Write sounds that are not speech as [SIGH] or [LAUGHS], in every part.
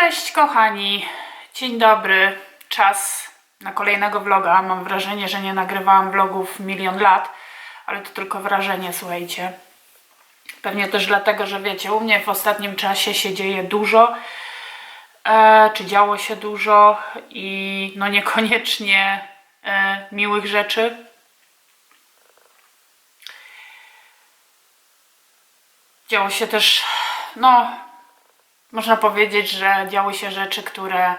Cześć kochani, dzień dobry, czas na kolejnego vloga. Mam wrażenie, że nie nagrywałam vlogów milion lat, ale to tylko wrażenie, słuchajcie. Pewnie też dlatego, że wiecie, u mnie w ostatnim czasie się dzieje dużo, e, czy działo się dużo i no niekoniecznie e, miłych rzeczy. Działo się też, no, można powiedzieć, że działy się rzeczy, które.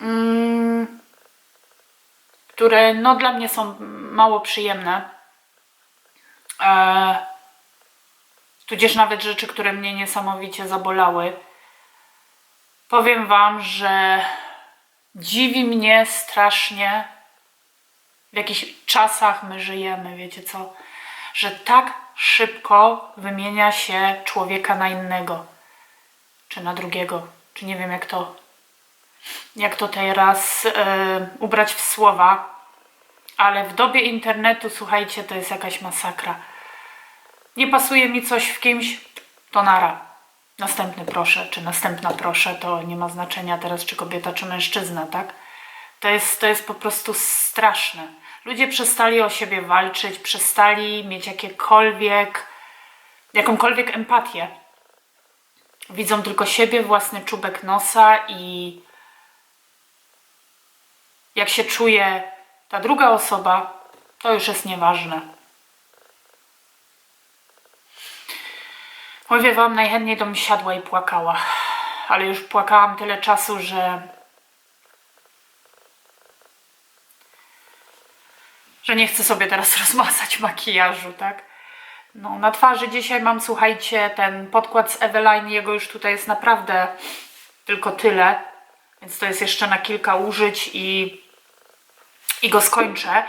Mm, które no, dla mnie są mało przyjemne. E, tudzież nawet rzeczy, które mnie niesamowicie zabolały. Powiem Wam, że dziwi mnie strasznie, w jakich czasach my żyjemy, wiecie co? Że tak szybko wymienia się człowieka na innego czy na drugiego, czy nie wiem jak to, jak to teraz e, ubrać w słowa, ale w dobie internetu, słuchajcie, to jest jakaś masakra. Nie pasuje mi coś w kimś, to nara. Następny proszę, czy następna proszę, to nie ma znaczenia teraz, czy kobieta, czy mężczyzna, tak? To jest, to jest po prostu straszne. Ludzie przestali o siebie walczyć, przestali mieć jakiekolwiek, jakąkolwiek empatię widzą tylko siebie, własny czubek nosa i jak się czuje ta druga osoba, to już jest nieważne. Mówię wam, najchętniej to mi siadła i płakała, ale już płakałam tyle czasu, że że nie chcę sobie teraz [LAUGHS] rozmazać makijażu, tak? No, na twarzy dzisiaj mam, słuchajcie, ten podkład z Eveline, jego już tutaj jest naprawdę tylko tyle, więc to jest jeszcze na kilka użyć i, i go skończę.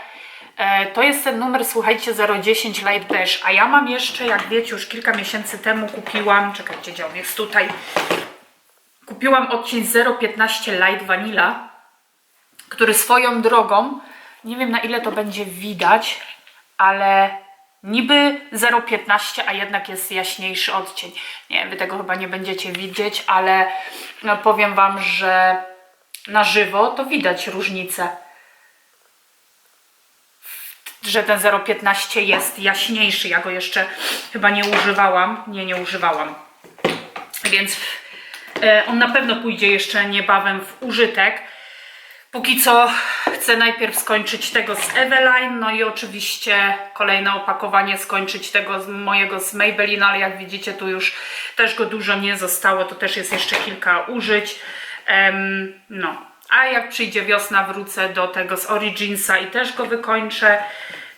E, to jest ten numer, słuchajcie, 010 Light Beige, a ja mam jeszcze, jak wiecie, już kilka miesięcy temu kupiłam, czekajcie, gdzie on jest tutaj, kupiłam odcień 015 Light Vanilla, który swoją drogą, nie wiem na ile to będzie widać, ale niby 0,15, a jednak jest jaśniejszy odcień. Nie, wy tego chyba nie będziecie widzieć, ale no, powiem Wam, że na żywo to widać różnicę. Że ten 0,15 jest jaśniejszy. Ja go jeszcze chyba nie używałam. Nie, nie używałam. Więc e, on na pewno pójdzie jeszcze niebawem w użytek. Póki co chcę najpierw skończyć tego z Eveline, no i oczywiście kolejne opakowanie skończyć tego z mojego z Maybelline, ale jak widzicie tu już też go dużo nie zostało, to też jest jeszcze kilka użyć. Um, no, a jak przyjdzie wiosna wrócę do tego z Originsa i też go wykończę.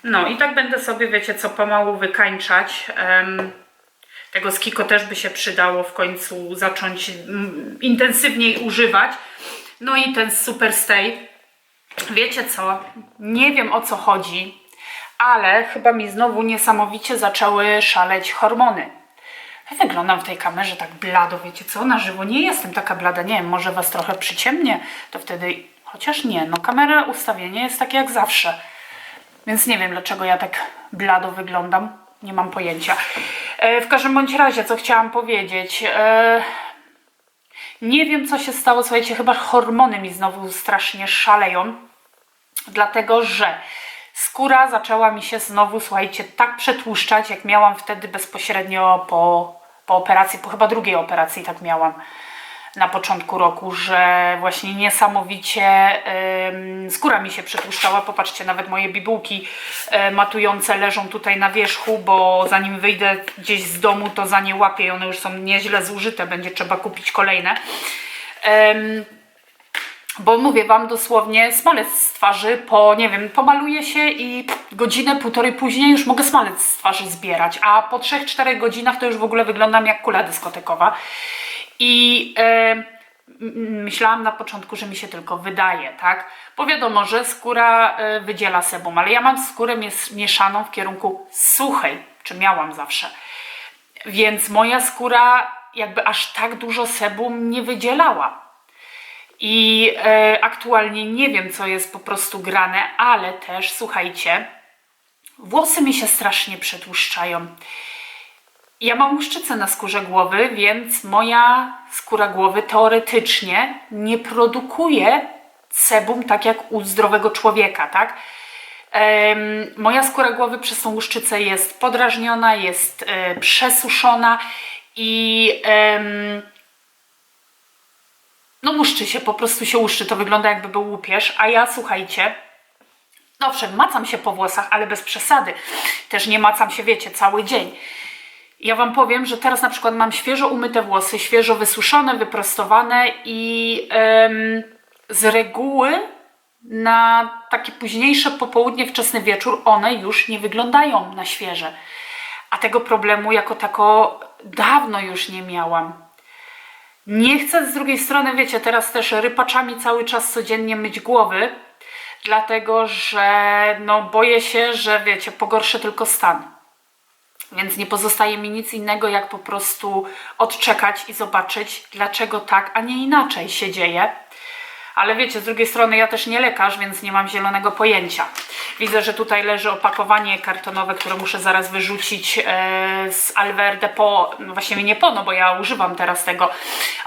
No i tak będę sobie, wiecie co, pomału wykańczać. Um, tego z Kiko też by się przydało w końcu zacząć mm, intensywniej używać. No i ten Super Stay. Wiecie co? Nie wiem o co chodzi, ale chyba mi znowu niesamowicie zaczęły szaleć hormony. Wyglądam w tej kamerze tak blado, wiecie co? Na żywo nie jestem taka blada. Nie wiem, może Was trochę przyciemnie, to wtedy... Chociaż nie, no kamera, ustawienie jest takie jak zawsze. Więc nie wiem, dlaczego ja tak blado wyglądam. Nie mam pojęcia. E, w każdym bądź razie, co chciałam powiedzieć... E, nie wiem, co się stało. Słuchajcie, chyba hormony mi znowu strasznie szaleją. Dlatego, że skóra zaczęła mi się znowu, słuchajcie, tak przetłuszczać, jak miałam wtedy bezpośrednio po, po operacji, po chyba drugiej operacji tak miałam na początku roku, że właśnie niesamowicie skóra mi się przetłuszczała. Popatrzcie, nawet moje bibułki yy, matujące leżą tutaj na wierzchu, bo zanim wyjdę gdzieś z domu, to za nie łapię one już są nieźle zużyte, będzie trzeba kupić kolejne. Bo mówię Wam dosłownie smalec z twarzy, po nie wiem, pomaluję się i godzinę, półtorej później już mogę smalec z twarzy zbierać, a po 3-4 godzinach to już w ogóle wyglądam jak kula dyskotekowa. I e, myślałam na początku, że mi się tylko wydaje, tak? Bo wiadomo, że skóra e, wydziela sebum, ale ja mam skórę mieszaną w kierunku suchej, czy miałam zawsze. Więc moja skóra jakby aż tak dużo sebum nie wydzielała. I e, aktualnie nie wiem, co jest po prostu grane, ale też słuchajcie, włosy mi się strasznie przetłuszczają. Ja mam łuszczycę na skórze głowy, więc moja skóra głowy teoretycznie nie produkuje sebum tak jak u zdrowego człowieka, tak? Moja skóra głowy przez tą łuszczycę jest podrażniona, jest e, przesuszona i em, no łuszczy się, po prostu się łuszczy, to wygląda jakby był łupież, a ja słuchajcie, no owszem, macam się po włosach, ale bez przesady. Też nie macam się, wiecie, cały dzień. Ja Wam powiem, że teraz na przykład mam świeżo umyte włosy, świeżo wysuszone, wyprostowane i em, z reguły na takie późniejsze popołudnie, wczesny wieczór one już nie wyglądają na świeże. A tego problemu jako tako dawno już nie miałam. Nie chcę z drugiej strony, wiecie, teraz też rypaczami cały czas codziennie myć głowy, dlatego że no boję się, że wiecie, pogorszę tylko stan. Więc nie pozostaje mi nic innego, jak po prostu odczekać i zobaczyć, dlaczego tak, a nie inaczej się dzieje. Ale wiecie, z drugiej strony ja też nie lekarz, więc nie mam zielonego pojęcia. Widzę, że tutaj leży opakowanie kartonowe, które muszę zaraz wyrzucić e, z Alverde po, no właściwie nie po, no bo ja używam teraz tego.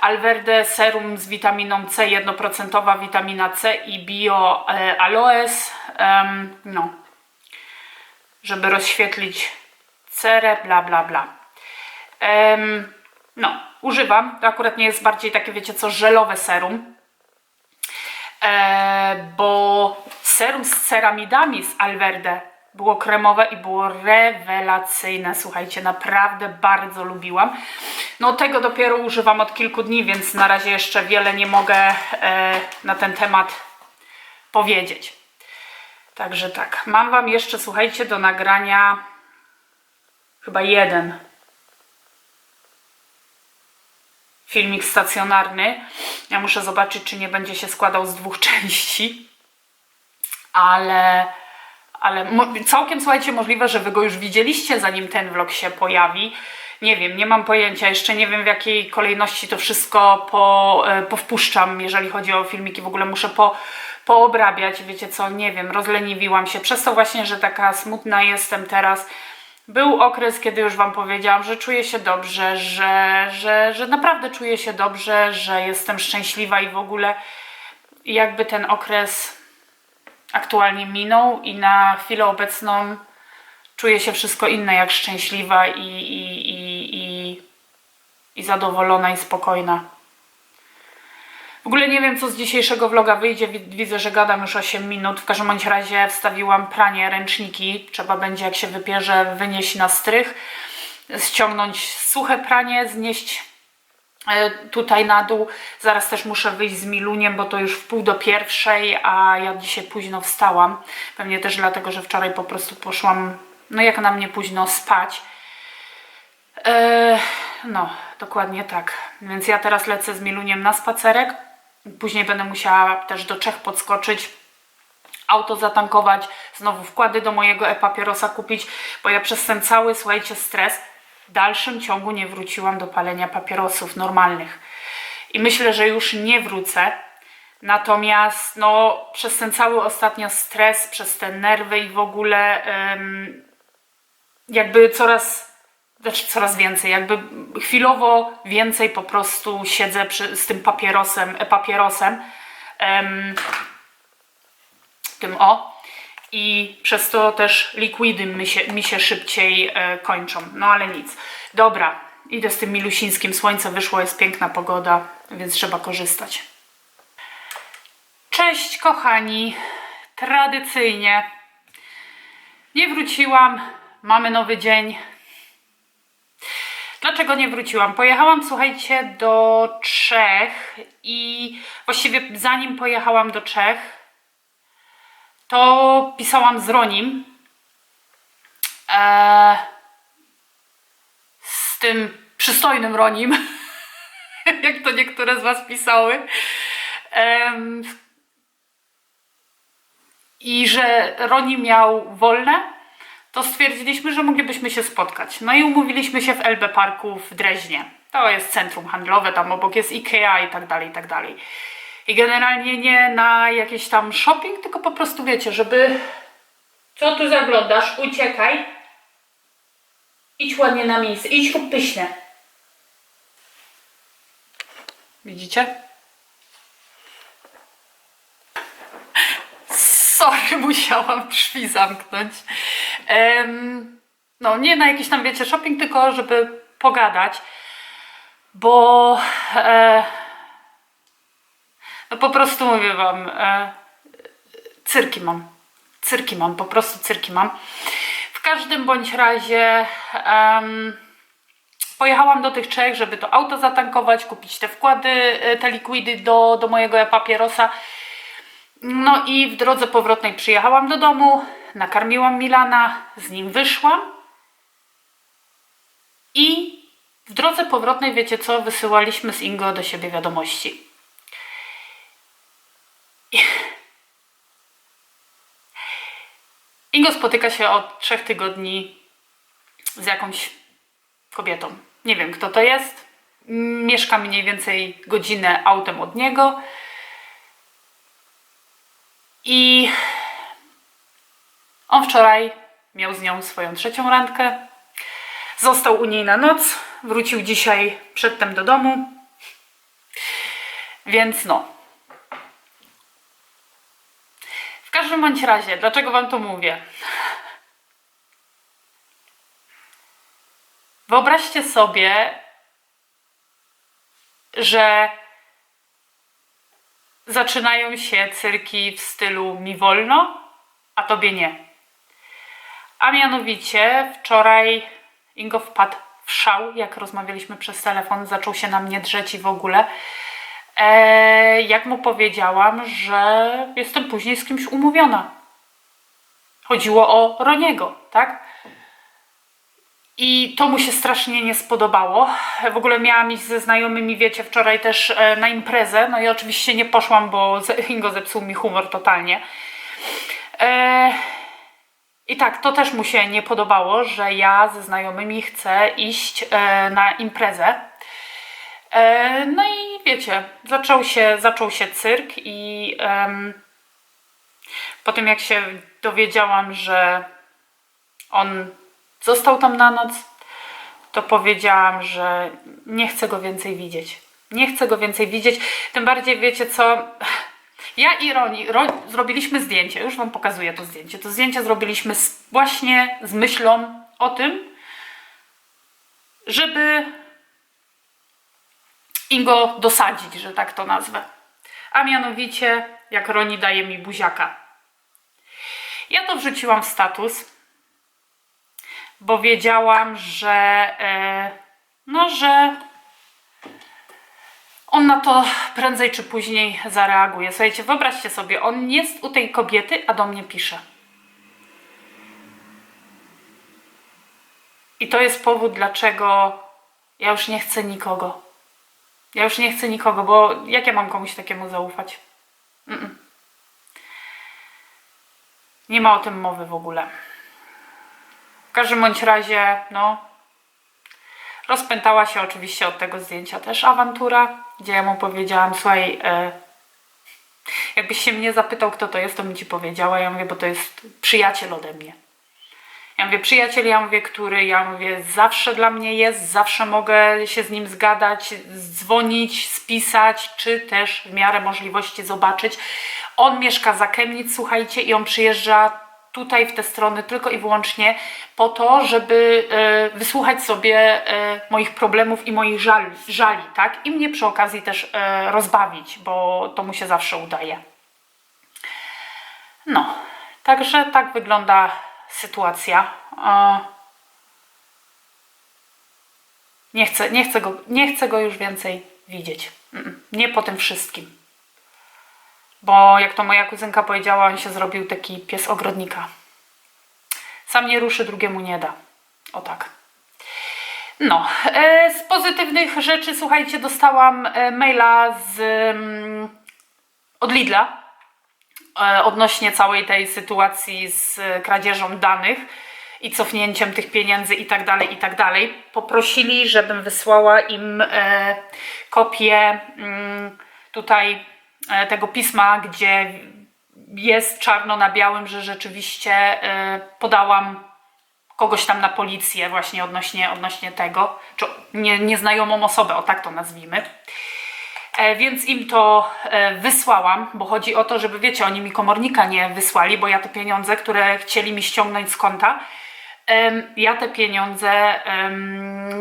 Alverde serum z witaminą C, 1% witamina C i bio e, aloes. Em, no, żeby rozświetlić cerę, bla bla bla. Em, no, używam. To akurat nie jest bardziej takie, wiecie co, żelowe serum. E, bo serum z ceramidami z Alverde było kremowe i było rewelacyjne. Słuchajcie, naprawdę bardzo lubiłam. No tego dopiero używam od kilku dni, więc na razie jeszcze wiele nie mogę e, na ten temat powiedzieć. Także tak, mam Wam jeszcze, słuchajcie, do nagrania chyba jeden filmik stacjonarny. Ja muszę zobaczyć, czy nie będzie się składał z dwóch [LAUGHS] części. Ale, ale całkiem słuchajcie, możliwe, że Wy go już widzieliście, zanim ten vlog się pojawi. Nie wiem, nie mam pojęcia, jeszcze nie wiem w jakiej kolejności to wszystko po, e, powpuszczam, jeżeli chodzi o filmiki, w ogóle muszę po, poobrabiać, wiecie co, nie wiem, rozleniwiłam się, przez to właśnie, że taka smutna jestem teraz, był okres, kiedy już Wam powiedziałam, że czuję się dobrze, że, że, że naprawdę czuję się dobrze, że jestem szczęśliwa i w ogóle jakby ten okres aktualnie minął i na chwilę obecną czuję się wszystko inne jak szczęśliwa i, i, i, i, i zadowolona i spokojna. W ogóle nie wiem, co z dzisiejszego vloga wyjdzie. Wi- Widzę, że gadam już 8 minut. W każdym bądź razie wstawiłam pranie, ręczniki. Trzeba będzie, jak się wypierze, wynieść na strych, ściągnąć suche pranie, znieść e, tutaj na dół. Zaraz też muszę wyjść z Miluniem, bo to już w pół do pierwszej, a ja dzisiaj późno wstałam. Pewnie też dlatego, że wczoraj po prostu poszłam, no jak na mnie późno spać. E, no, dokładnie tak. Więc ja teraz lecę z Miluniem na spacerek. Później będę musiała też do Czech podskoczyć, auto zatankować, znowu wkłady do mojego e-papierosa kupić, bo ja przez ten cały, słuchajcie, stres w dalszym ciągu nie wróciłam do palenia papierosów normalnych. I myślę, że już nie wrócę. Natomiast no, przez ten cały ostatnio stres, przez te nerwy i w ogóle jakby coraz, znaczy coraz więcej, jakby chwilowo więcej po prostu siedzę przy, z tym papierosem, e, papierosem, em, tym o, i przez to też likwidy mi się, mi się szybciej e, kończą. No ale nic. Dobra, idę z tym milusińskim, słońce wyszło, jest piękna pogoda, więc trzeba korzystać. Cześć kochani, tradycyjnie nie wróciłam, mamy nowy dzień. Dlaczego nie wróciłam? Pojechałam, słuchajcie, do Czech i właściwie zanim pojechałam do Czech, to pisałam z Ronim. Eee, z tym przystojnym Ronim, [LAUGHS] jak to niektóre z Was pisały. Em, I że Roni miał wolne, to stwierdziliśmy, że moglibyśmy się spotkać. No i umówiliśmy się w LB Parku w Dreźnie. To jest centrum handlowe, tam obok jest Ikea i tak dalej, i tak dalej. I generalnie nie na jakiś tam shopping, tylko po prostu wiecie, żeby... Co tu zaglądasz? Uciekaj. Idź ładnie na miejsce. Idź rób pyśnie. Widzicie? Sorry, [LAUGHS] musiałam drzwi zamknąć. No, nie na jakiś tam, wiecie, shopping, tylko żeby pogadać, bo e, no po prostu mówię wam, e, cyrki mam. Cyrki mam, po prostu cyrki mam. W każdym bądź razie em, pojechałam do tych Czech, żeby to auto zatankować, kupić te wkłady, e, te likwidy do, do mojego papierosa. No i w drodze powrotnej przyjechałam do domu, nakarmiłam Milana, z nim wyszłam. I w drodze powrotnej, wiecie co, wysyłaliśmy z Ingo do siebie wiadomości. Ingo spotyka się od trzech tygodni z jakąś kobietą. Nie wiem, kto to jest. Mieszka mniej więcej godzinę autem od niego. I on wczoraj miał z nią swoją trzecią randkę. Został u niej na noc. Wrócił dzisiaj przedtem do domu. Więc no. W każdym bądź razie, dlaczego wam to mówię? Wyobraźcie sobie, że zaczynają się cyrki w stylu mi wolno, a tobie nie. A mianowicie wczoraj Ingo wpadł w szał, jak rozmawialiśmy przez telefon, zaczął się na mnie drzeć i w ogóle. E, jak mu powiedziałam, że jestem później z kimś umówiona. Chodziło o Roniego, tak? I to mu się strasznie nie spodobało. W ogóle miałam iść ze znajomymi, wiecie, wczoraj też e, na imprezę. No i oczywiście nie poszłam, bo [LAUGHS] Ingo zepsuł mi humor totalnie. E, I tak, to też mu się nie podobało, że ja ze znajomymi chcę iść e, na imprezę. E, no i wiecie, zaczął się, zaczął się cyrk i em, po tym jak się dowiedziałam, że on został tam na noc, to powiedziałam, że nie chcę go więcej widzieć. Nie chcę go więcej widzieć. Tym bardziej wiecie co. Ja i Roni Ro, zrobiliśmy zdjęcie, już Wam pokazuję to zdjęcie. To zdjęcie zrobiliśmy z, właśnie z myślą o tym, żeby Ingo dosadzić, że tak to nazwę. A mianowicie, jak Roni daje mi buziaka. Ja to wrzuciłam w status, bo wiedziałam, że e, no, że on na to prędzej czy później zareaguje. Słuchajcie, wyobraźcie sobie, on jest u tej kobiety, a do mnie pisze. I to jest powód, dlaczego ja już nie chcę nikogo. Ja już nie chcę nikogo, bo jak ja mam komuś takiemu zaufać? Mm-mm. Nie ma o tym mowy w ogóle. Każdym bądź razie, no, rozpętała się oczywiście od tego zdjęcia też awantura, gdzie ja mu powiedziałam, słuchaj, e, jakbyś się mnie zapytał, kto to jest, to bym ci powiedziała. Ja mówię, bo to jest przyjaciel ode mnie. Ja mówię, przyjaciel, ja mówię, który, ja mówię, zawsze dla mnie jest, zawsze mogę się z nim zgadać, dzwonić, spisać, czy też w miarę możliwości zobaczyć. On mieszka za Chemnitz, słuchajcie, i on przyjeżdża tutaj w te strony tylko i wyłącznie po to, żeby e, wysłuchać sobie e, moich problemów i moich żali, żali, tak? I mnie przy okazji też e, rozbawić, bo to mu się zawsze udaje. No, także tak wygląda sytuacja. Nie chcę, nie, chcę go, nie chcę go już więcej widzieć. Nie po tym wszystkim. Bo jak to moja kuzynka powiedziała, on się zrobił taki pies ogrodnika. Sam nie ruszy, drugiemu nie da. O tak. No, e, z pozytywnych rzeczy, słuchajcie, dostałam e, maila z, mm, od Lidla e, odnośnie całej tej sytuacji z kradzieżą danych i cofnięciem tych pieniędzy i tak dalej, i tak dalej. Poprosili, żebym wysłała im kopię mm, tutaj tego pisma, gdzie jest czarno na białym, że rzeczywiście e, podałam kogoś tam na policję właśnie odnośnie, odnośnie tego, czy nie, nieznajomą osobę, o tak to nazwijmy. E, więc im to e, wysłałam, bo chodzi o to, żeby wiecie, oni mi komornika nie wysłali, bo ja te pieniądze, które chcieli mi ściągnąć z konta, ja te pieniądze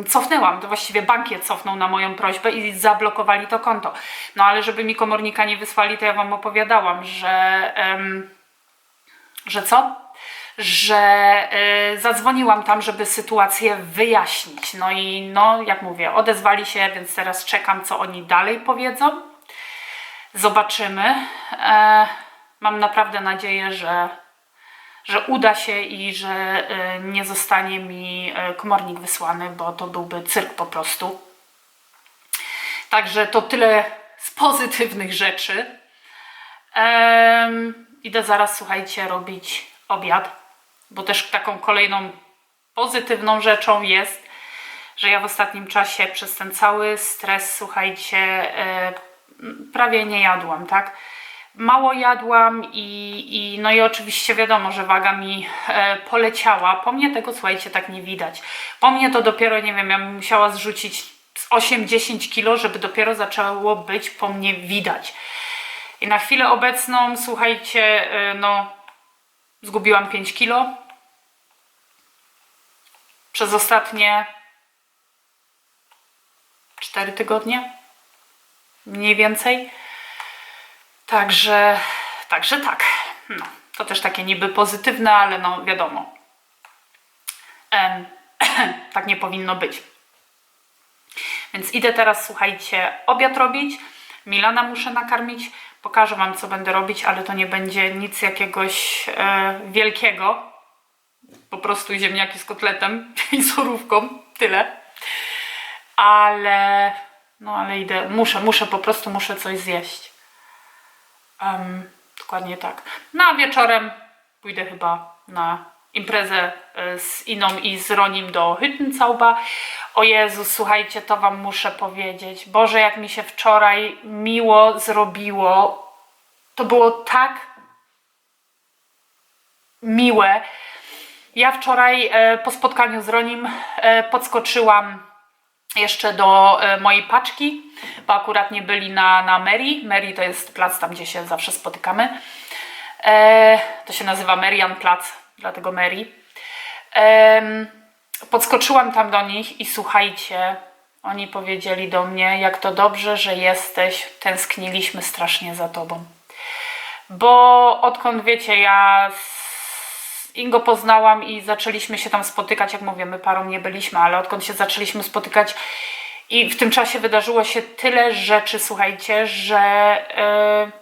cofnęłam. To właściwie bank je cofnął na moją prośbę i zablokowali to konto. No ale żeby mi komornika nie wysłali, to ja wam opowiadałam, że, że co? że y, zadzwoniłam tam, żeby sytuację wyjaśnić. No i no, jak mówię, odezwali się, więc teraz czekam, co oni dalej powiedzą. Zobaczymy. E, mam naprawdę nadzieję, że, że uda się i że y, nie zostanie mi y, komornik wysłany, bo to byłby cyrk po prostu. Także to tyle z pozytywnych rzeczy. Em, idę zaraz, słuchajcie, robić obiad bo też taką kolejną pozytywną rzeczą jest, że ja w ostatnim czasie przez ten cały stres, słuchajcie, e, prawie nie jadłam, tak? Mało jadłam i, i no i oczywiście wiadomo, że waga mi e, poleciała. Po mnie tego, słuchajcie, tak nie widać. Po mnie to dopiero, nie wiem, ja bym musiała zrzucić z 8-10 kilo, żeby dopiero zaczęło być po mnie widać. I na chwilę obecną, słuchajcie, e, no zgubiłam 5 kilo przez ostatnie 4 tygodnie, mniej więcej. Także, także tak. No, to też takie niby pozytywne, ale no wiadomo. [CLEARS THROAT] Tak nie powinno być. Więc idę teraz, słuchajcie, obiad robić. Milana muszę nakarmić. Pokażę Wam, co będę robić, ale to nie będzie nic jakiegoś e, wielkiego po prostu ziemniaki z kotletem [LAUGHS] i surówką, tyle. Ale, no ale idę, muszę, muszę, po prostu muszę coś zjeść. Um, dokładnie tak. No a wieczorem pójdę chyba na imprezę e, z Iną i z Ronim do Hüttenzauba. O Jezu, słuchajcie, to Wam muszę powiedzieć. Boże, jak mi się wczoraj miło zrobiło. To było tak miłe. Ja wczoraj e, po spotkaniu z Ronim e, podskoczyłam jeszcze do e, mojej paczki, bo akurat nie byli na, na Mary. Mary to jest plac tam, gdzie się zawsze spotykamy. To się nazywa Marian Plac, dlatego Mary. Podskoczyłam tam do nich i słuchajcie, oni powiedzieli do mnie, jak to dobrze, że jesteś, tęskniliśmy strasznie za tobą. Bo odkąd wiecie, ja Ingo poznałam i zaczęliśmy się tam spotykać, jak mówię, my parą nie byliśmy, ale odkąd się zaczęliśmy spotykać i w tym czasie wydarzyło się tyle rzeczy, słuchajcie, że yy,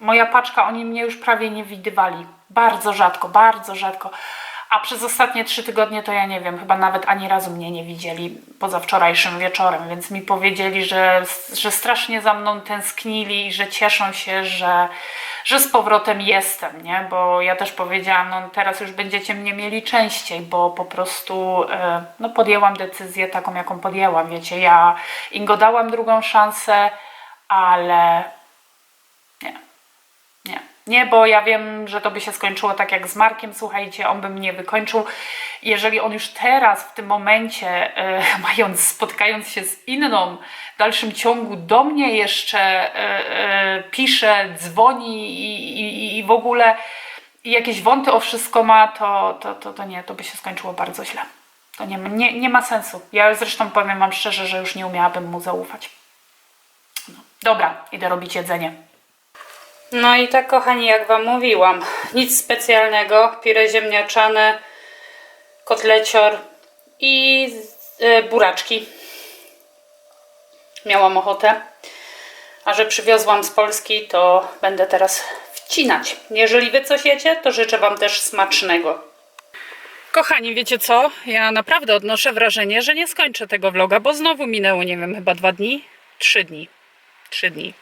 moja paczka, oni mnie już prawie nie widywali. Bardzo rzadko, bardzo rzadko. A przez ostatnie trzy tygodnie to ja nie wiem, chyba nawet ani razu mnie nie widzieli poza wczorajszym wieczorem, więc mi powiedzieli, że, że strasznie za mną tęsknili i że cieszą się, że, że z powrotem jestem, nie? Bo ja też powiedziałam, no teraz już będziecie mnie mieli częściej, bo po prostu e, no, podjęłam decyzję taką, jaką podjęłam, wiecie, ja im go dałam drugą szansę, ale nie. Bo ja wiem, że to by się skończyło tak jak z Markiem, słuchajcie, on by mnie wykończył. Jeżeli on już teraz, w tym momencie, e, [LAUGHS] mając, spotykając się z inną, w dalszym ciągu do mnie jeszcze e, e, pisze, dzwoni i, i, i w ogóle jakieś wąty o wszystko ma, to, to, to, to nie, to by się skończyło bardzo źle. To nie, nie, nie ma sensu. Ja zresztą powiem Wam szczerze, że już nie umiałabym mu zaufać. No. Dobra, idę robić jedzenie. No i tak kochani, jak Wam mówiłam, nic specjalnego, pire ziemniaczane, kotlecior i e, buraczki. Miałam ochotę, a że przywiozłam z Polski, to będę teraz wcinać. Jeżeli Wy coś jecie, to życzę Wam też smacznego. Kochani, wiecie co? Ja naprawdę odnoszę wrażenie, że nie skończę tego vloga, bo znowu minęło, nie wiem, chyba dwa dni? Trzy dni. Trzy dni.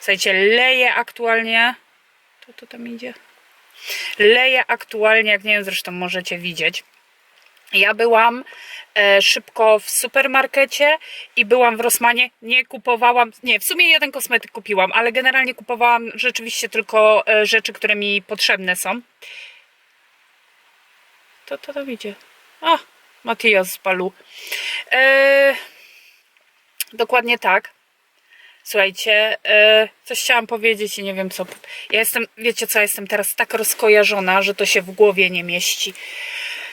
Słuchajcie, leje aktualnie. To, to tam idzie. Leje aktualnie, jak nie wiem, zresztą możecie widzieć. Ja byłam e, szybko w supermarkecie i byłam w Rosmanie. Nie kupowałam, nie, w sumie jeden kosmetyk kupiłam, ale generalnie kupowałam rzeczywiście tylko e, rzeczy, które mi potrzebne są. Kto to tam idzie? A, Matias z Palu. E, dokładnie tak. Słuchajcie, e, coś chciałam powiedzieć i nie wiem co. Ja jestem, wiecie co, ja jestem teraz tak rozkojarzona, że to się w głowie nie mieści.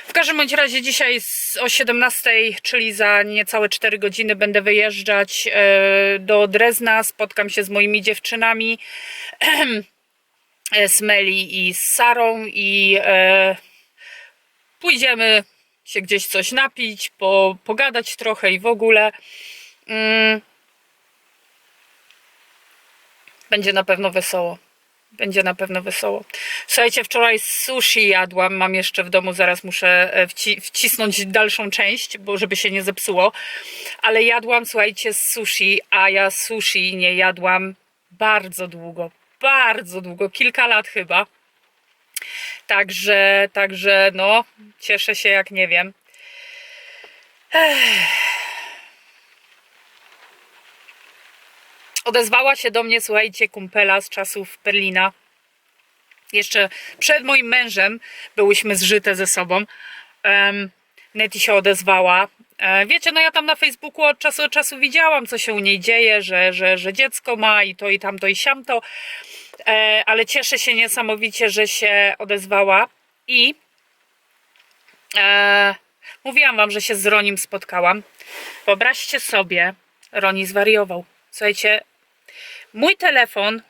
W każdym bądź razie dzisiaj o 17, czyli za niecałe 4 godziny będę wyjeżdżać e, do Drezna. Spotkam się z moimi dziewczynami, [CLEARS THROAT] e, z Meli i z Sarą i pójdziemy się gdzieś coś napić, po, pogadać trochę i w ogóle. Mm. Będzie na pewno wesoło. Będzie na pewno wesoło. Słuchajcie, wczoraj sushi jadłam. Mam jeszcze w domu, zaraz muszę e, wci wcisnąć dalszą część, bo żeby się nie zepsuło. Ale jadłam, słuchajcie, sushi, a ja sushi nie jadłam bardzo długo. Bardzo długo, kilka lat chyba. Także, także, no, cieszę się jak nie wiem. Odezwała się do mnie, słuchajcie, kumpela z czasów Berlina. Jeszcze przed moim mężem byłyśmy zżyte ze sobą. Um, Neti się odezwała. E, wiecie, no ja tam na Facebooku od czasu do czasu widziałam, co się u niej dzieje, że, że, że dziecko ma i to, i tamto, i siamto. E, ale cieszę się niesamowicie, że się odezwała i e, mówiłam wam, że się z Ronim spotkałam. Wyobraźcie sobie, Roni zwariował. Słuchajcie, mój telefon,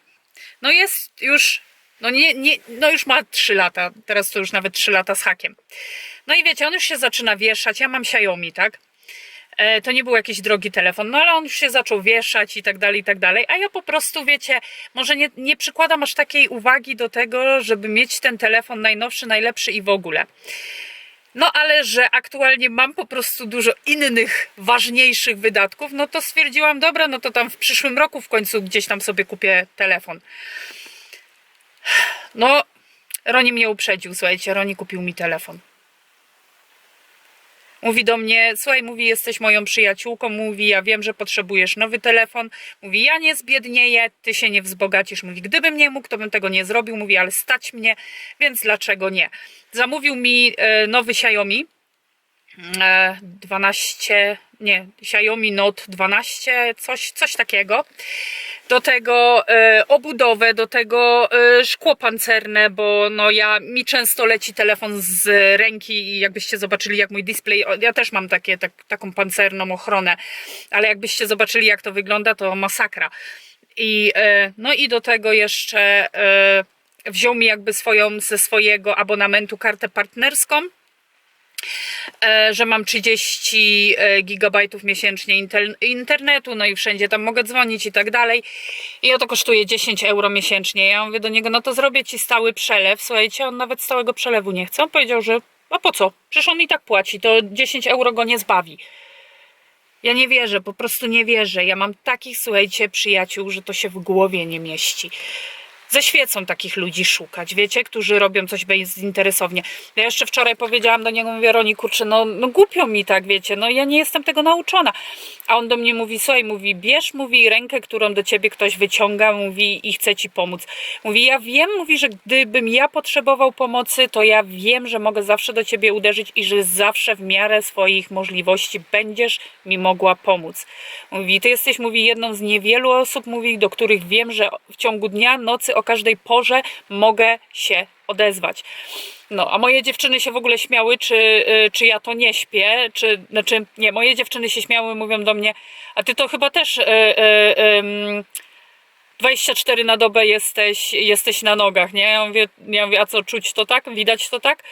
no jest już, no nie, nie, no już ma 3 lata, teraz to już nawet 3 lata z hakiem. No i wiecie, on już się zaczyna wieszać, ja mam Xiaomi, tak? E, to nie był jakiś drogi telefon, no ale on już się zaczął wieszać i tak dalej, i tak dalej, a ja po prostu, wiecie, może nie, nie przykładam aż takiej uwagi do tego, żeby mieć ten telefon najnowszy, najlepszy i w ogóle. No ale że aktualnie mam po prostu dużo innych, ważniejszych wydatków, no to stwierdziłam, dobra, no to tam w przyszłym roku w końcu gdzieś tam sobie kupię telefon. No, Roni mnie uprzedził, słuchajcie, Roni kupił mi telefon. Mówi do mnie, słuchaj, mówi, jesteś moją przyjaciółką, mówi, ja wiem, że potrzebujesz nowy telefon. Mówi, ja nie zbiednieję, ty się nie wzbogacisz. Mówi, gdybym nie mógł, to bym tego nie zrobił. Mówi, ale stać mnie, więc dlaczego nie? Zamówił mi e, nowy Xiaomi 12, nie, Xiaomi Note 12, coś, coś takiego. Do tego e, obudowę, do tego e, szkło pancerne, bo no ja, mi często leci telefon z ręki i jakbyście zobaczyli jak mój display, ja też mam takie, tak, taką pancerną ochronę, ale jakbyście zobaczyli jak to wygląda, to masakra. I, e, no i do tego jeszcze e, wziął mi jakby swoją, ze swojego abonamentu kartę partnerską, e, że mam 30 e, gigabajtów miesięcznie internetu, no i wszędzie tam mogę dzwonić i tak dalej. I to kosztuje 10 euro miesięcznie. Ja mówię do niego, no to zrobię ci stały przelew. Słuchajcie, on nawet stałego przelewu nie chce. On powiedział, że a po co? Przecież on i tak płaci, to 10 euro go nie zbawi. Ja nie wierzę, po prostu nie wierzę. Ja mam takich, słuchajcie, przyjaciół, że to się w głowie nie mieści. Ze świecą takich ludzi szukać, wiecie, którzy robią coś bezinteresownie. Ja jeszcze wczoraj powiedziałam do niego, mówię, Roni, kurczę, no, no głupio mi tak, wiecie, no ja nie jestem tego nauczona. A on do mnie mówi, słuchaj, mówi, bierz, mówi, rękę, którą do ciebie ktoś wyciąga, mówi, i chce ci pomóc. Mówi, ja wiem, mówi, że gdybym ja potrzebował pomocy, to ja wiem, że mogę zawsze do ciebie uderzyć i że zawsze w miarę swoich możliwości będziesz mi mogła pomóc. Mówi, ty jesteś, mówi, jedną z niewielu osób, mówi, do których wiem, że w ciągu dnia, nocy, o każdej porze mogę się odezwać. No, a moje dziewczyny się w ogóle śmiały, czy, y, czy ja to nie śpię, czy, znaczy, nie, moje dziewczyny się śmiały, mówią do mnie, a ty to chyba też y, y, ym, 24 na dobę jesteś, jesteś na nogach, nie? Ja mówię, ja mówię, a co, czuć to tak? Widać to tak?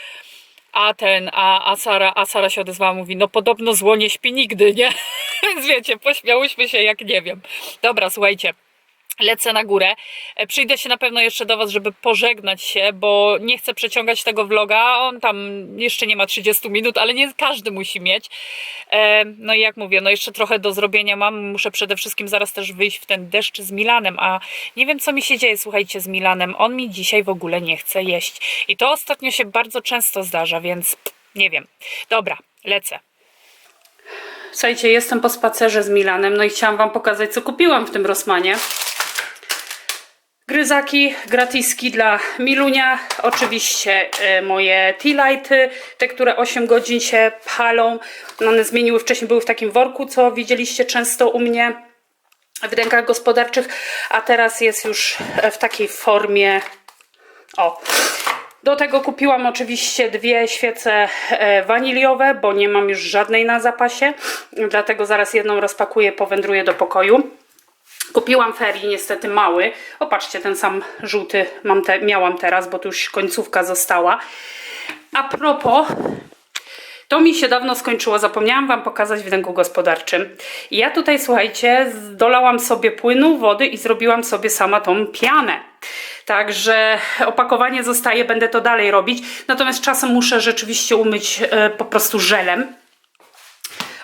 A ten, a, a, Sara, a Sara się odezwała, mówi, no podobno zło nie śpi nigdy, nie? [LAUGHS] Więc wiecie, pośmiałyśmy się jak nie wiem. Dobra, słuchajcie. Lecę na górę. E, Przyjdę się na pewno jeszcze do Was, żeby pożegnać się, bo nie chcę przeciągać tego vloga. On tam jeszcze nie ma 30 minut, ale nie każdy musi mieć. E, No i jak mówię, no jeszcze trochę do zrobienia mam. Muszę przede wszystkim zaraz też wyjść w ten deszcz z Milanem, a nie wiem co mi się dzieje, słuchajcie, z Milanem. On mi dzisiaj w ogóle nie chce jeść. I to ostatnio się bardzo często zdarza, więc nie wiem. Dobra, lecę. Słuchajcie, jestem po spacerze z Milanem, no i chciałam Wam pokazać, co kupiłam w tym Rosmanie. Gryzaki, gratiski dla Milunia. Oczywiście e, moje tea lighty, te, które 8 godzin się palą. No, One zmieniły, wcześniej były w takim worku, co widzieliście często u mnie w rękach gospodarczych, a teraz jest już e, w takiej formie. O. Do tego kupiłam oczywiście dwie świece e, waniliowe, bo nie mam już żadnej na zapasie. Dlatego zaraz jedną rozpakuję, powędruję do pokoju. Kupiłam ferii, niestety mały. Opatrzcie, ten sam żółty mam te, miałam teraz, bo tu już końcówka została. A propos, to mi się dawno skończyło, zapomniałam Wam pokazać w rynku gospodarczym. I Ja tutaj, słuchajcie, dolałam sobie płynu, wody i zrobiłam sobie sama tą pianę. Także opakowanie zostaje, będę to dalej robić. Natomiast czasem muszę rzeczywiście umyć e, po prostu żelem.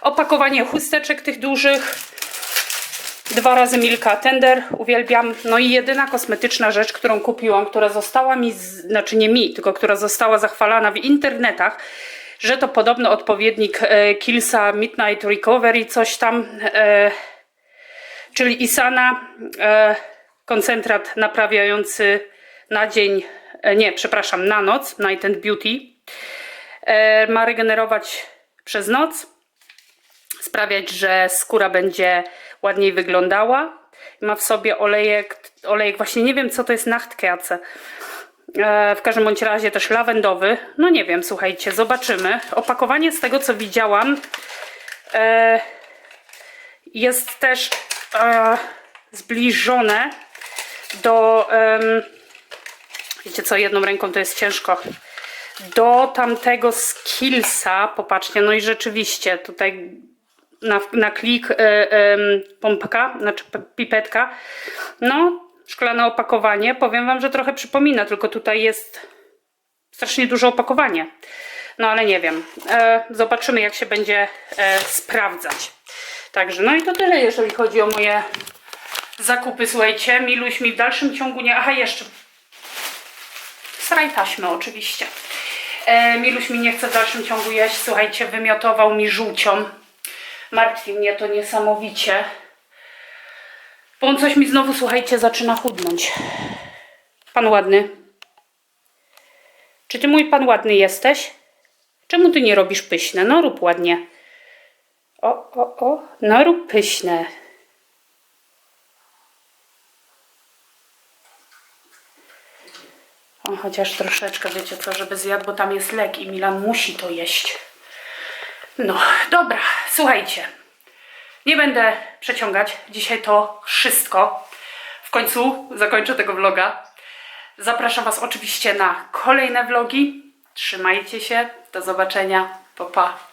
Opakowanie chusteczek tych dużych. Dwa razy Milka Tender, uwielbiam. No i jedyna kosmetyczna rzecz, którą kupiłam, która została mi, znaczy nie mi, tylko która została zachwalana w internetach, że to podobno odpowiednik e, Killsa Midnight Recovery, coś tam, e, czyli Isana, e, koncentrat naprawiający na dzień, e, nie, przepraszam, na noc, Night and Beauty. E, ma regenerować przez noc, sprawiać, że skóra będzie ładniej wyglądała. Ma w sobie olejek, olejek właśnie nie wiem co to jest Nachtkerze. W każdym bądź razie też lawendowy. No nie wiem, słuchajcie, zobaczymy. Opakowanie z tego co widziałam e, jest też e, zbliżone do wiecie co, jedną ręką to jest ciężko do tamtego skillsa, popatrzcie, no i rzeczywiście tutaj na, na klik y, ym, pompka, znaczy pipetka. No, szklane opakowanie. Powiem Wam, że trochę przypomina, tylko tutaj jest strasznie duże opakowanie. No ale nie wiem. E, zobaczymy, jak się będzie e, sprawdzać. Także, no i to tyle, jeżeli chodzi o moje zakupy. Słuchajcie, Miluś mi w dalszym ciągu nie... Aha, jeszcze Straj taśmy oczywiście. E, Miluś mi nie chce w dalszym ciągu jeść. Słuchajcie, wymiotował mi żółcią. Martwi mnie to niesamowicie. Bo on coś mi znowu, słuchajcie, zaczyna chudnąć. Pan ładny. Czy ty mój pan ładny jesteś? Czemu ty nie robisz pyszne? No rób ładnie. O, o, o. No rób pyszne. O, chociaż troszeczkę, wiecie co, żeby zjadł, bo tam jest lek i Milan musi to jeść. No, dobra, słuchajcie. Nie będę przeciągać. Dzisiaj to wszystko. W końcu zakończę tego vloga. Zapraszam Was oczywiście na kolejne vlogi. Trzymajcie się. Do zobaczenia. Pa, pa.